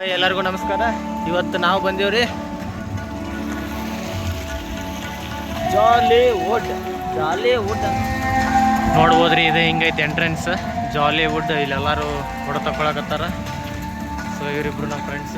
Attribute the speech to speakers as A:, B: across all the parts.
A: ಎಲ್ಲರಿಗೂ ನಮಸ್ಕಾರ. ಇವತ್ತು ನಾವು ಬಂದೀವ್ರಿ ಜಾಲಿ ವುಡ್ ಜಾಲಿ ವುಡ್ ನೋಡ್ಬೋದ್ರಿ, ಇದು ಹಿಂಗೈತೆ ಎಂಟ್ರೆನ್ಸ್ ಜಾಲಿ ವುಡ್ ಇಲ್ಲೆಲ್ಲರೂ ಫೋಟೋ ತಗೊಳಕತ್ತಾರ ಸೊ ಇವರಿಬ್ರು ನಮ್ಮ ಫ್ರೆಂಡ್ಸ್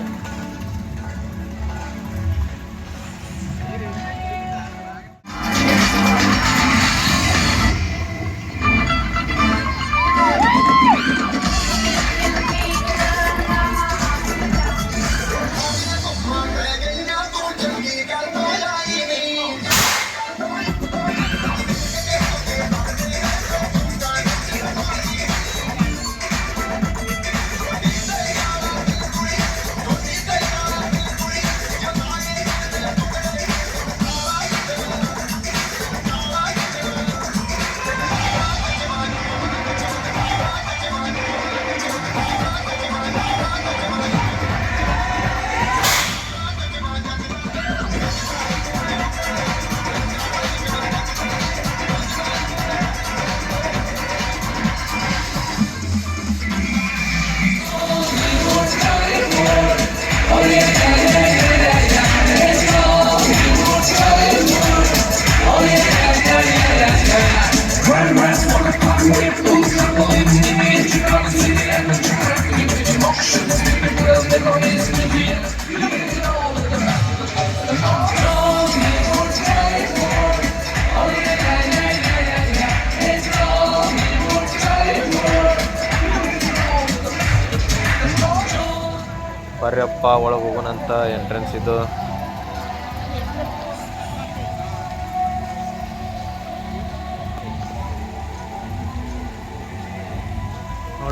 A: ಬರ್ರಪ್ಪ ಒಳಗೆ ಹೋಗೋಣಂತ ಎಂಟ್ರೆನ್ಸ್ ಇದು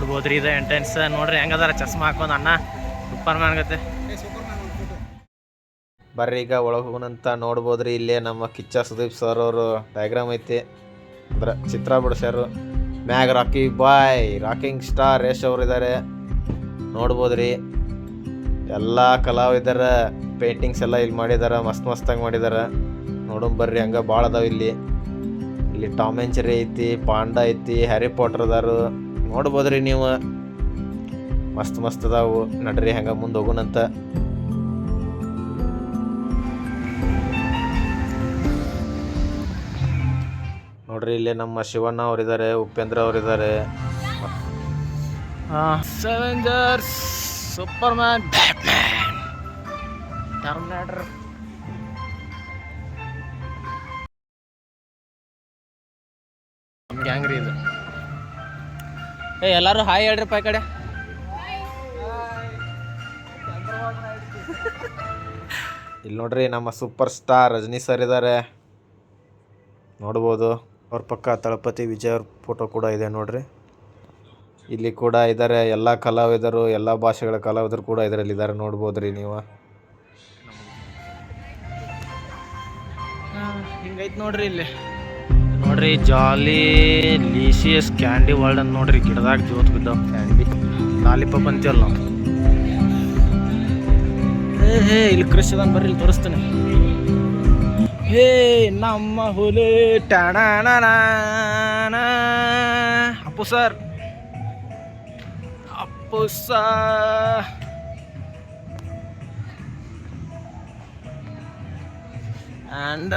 A: ನೋಡ್ಬೋದ್ರಿ ಇದು ಎಂಟ್ರೆನ್ಸ್ ನೋಡ್ರಿ ಹೆಂಗದಾರ ಚಸ್ಮಾ ಹಾಕೊಂಡು ಅಣ್ಣ. ಸೂಪರ್ ಮ್ಯಾನ್ ಗತೆ. ಬರ್ರಿ ಈಗ ಒಳಗೆ ಹೋಗೋಣಂತ ನೋಡ್ಬೋದ್ರಿ. ಇಲ್ಲೇ ನಮ್ಮ ಕಿಚ್ಚ ಸುದೀಪ್ ಸರ್ ಅವರು ಡಯಾಗ್ರಾಮ್ ಐತಿ. ಅಂದ್ರ ಚಿತ್ರ ಬಿಡಿಸ್ಯಾರು. ಮ್ಯಾಗ್ Rocky boy rocking star Yash ಅವ್ರು ಇದ್ದಾರೆ ನೋಡ್ಬೋದ್ರಿ. ಎಲ್ಲ ಕಲಾವಿದರ ಪೇಂಟಿಂಗ್ಸ್ ಎಲ್ಲ ಇಲ್ಲಿ ಮಾಡಿದ್ದಾರೆ ಮಸ್ತ್ ಮಸ್ತಾಗಿ ಮಾಡಿದ್ದಾರೆ ನೋಡೋಣ ಬರ್ರಿ ಹಂಗ ಭಾಳ ಅದಾವ ಇಲ್ಲಿ. ಇಲ್ಲಿ ಟಾಮ್ ಎಂಚರಿ ಐತಿ, ಪಾಂಡ ಐತಿ ಹ್ಯಾರಿ ಪೋಟರ್ ಅದಾರು. ನೋಡ್ಬೋದ್ರಿ ನೀವು. ಮಸ್ತ್ ಮಸ್ತ್ ಅದಾವು. ನಡ್ರಿ ಹಂಗ ಮುಂದೆ ಹೋಗೋಣಂತ. ನೋಡ್ರಿ ಇಲ್ಲಿ ನಮ್ಮ ಶಿವಣ್ಣ ಅವರಿದ್ದಾರೆ ಉಪೇಂದ್ರ ಅವರಿದ್ದಾರೆ ಸೂಪರ್ ಮ್ಯಾನ್ ಟರ್ಮಿನೇಟರ್ ನಮ್ಮ ಗ್ಯಾಂಗ್ ರೀ ಇದು? ಏ ಎಲ್ಲರೂ ಹಾಯ್ ಹೇಳ್ರಿಪ್ಪ ಈ ಕಡೆ. ಇಲ್ಲಿ ನೋಡ್ರಿ ನಮ್ಮ ಸೂಪರ್ ಸ್ಟಾರ್ ರಜನಿ ಸರ್ ಇದ್ದಾರೆ ನೋಡ್ಬೋದು. ಅವ್ರ ಪಕ್ಕ ತಳಪತಿ ವಿಜಯ್ ಅವ್ರ ಫೋಟೋ ಕೂಡ ಇದೆ ನೋಡ್ರಿ. ಇಲ್ಲಿ ಕೂಡ ಇದ್ದಾರೆ ಎಲ್ಲ ಕಲಾವಿದರು ಎಲ್ಲ ಭಾಷೆಗಳ ಕಲಾವಿದರು ಕೂಡ ಇದರಲ್ಲಿ ಇದ್ದಾರೆ ನೋಡ್ಬೋದ್ರಿ ನೀವು. ಹಿಂಗೈತೆ ನೋಡ್ರಿ ಇಲ್ಲಿ. ನೋಡ್ರಿ, ಜಾಲಿ ಲೀಸಿಯಸ್ ಕ್ಯಾಂಡಿ ವರ್ಲ್ಡ್ ಅಂತ ನೋಡ್ರಿ, ಗಿಡದಾಗ ಜೋತ್ ಬಿದ್ದಾವ. ಕ್ಯಾಂಡಿ ಲಾಲಿಪಾಪ್ ಅಂತೀವಲ್ಲ ನಾವು? ಹೇ ಹೇ, ಇಲ್ಲಿ ಕೃಷಿ ಅದನ್ ಬರ್ರಿ, ಇಲ್ಲಿ ತೋರಿಸ್ತೇನೆ. ಹೇ, ನಮ್ಮ ಹುಲಿ ಟಣನ Appu sir. Appu sir and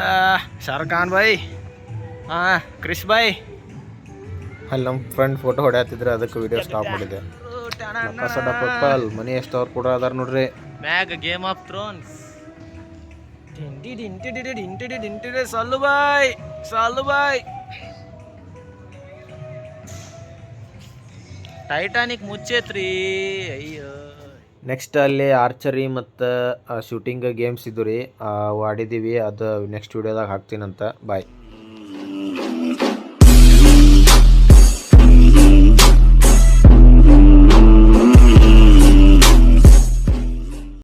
A: Shahrukh Khan ಹಾಂ ಕ್ರಿಶ್ ಬಾಯ್. ಅಲ್ಲಿ ನಮ್ಮ ಫ್ರೆಂಡ್ ಫೋಟೋ ಹೊಡೆಯತ್ತಿದ್ರೆ ಅದಕ್ಕೆ ವಿಡಿಯೋ ಸ್ಟಾಪ್ ಮಾಡಿದೆ. ಕಸಡ ಪಪ್ಪಲ್ ಮನಿ ಎಷ್ಟು ಅವ್ರು ಕೂಡ ಅದಾರ ನೋಡ್ರಿ. ಮ್ಯಾಗ ಗೇಮ್ ಆಫ್ ಥ್ರೋನ್ಸ್ ಸಾಲು ಬಾಯ್ ಸಾಲು ಬಾಯ್. ಟೈಟಾನಿಕ್ ಮುಚ್ಚೈತ್ರಿ. ಅಯ್ಯೋ. ನೆಕ್ಸ್ಟ್ ಅಲ್ಲಿ ಆರ್ಚರಿ ಮತ್ತು ಶೂಟಿಂಗ್ ಗೇಮ್ಸ್ ಇದ್ದು ರೀ ಆಡಿದ್ದೀವಿ ಅದು ನೆಕ್ಸ್ಟ್ ವಿಡಿಯೋದಾಗ ಹಾಕ್ತೀನಂತ. ಬಾಯ್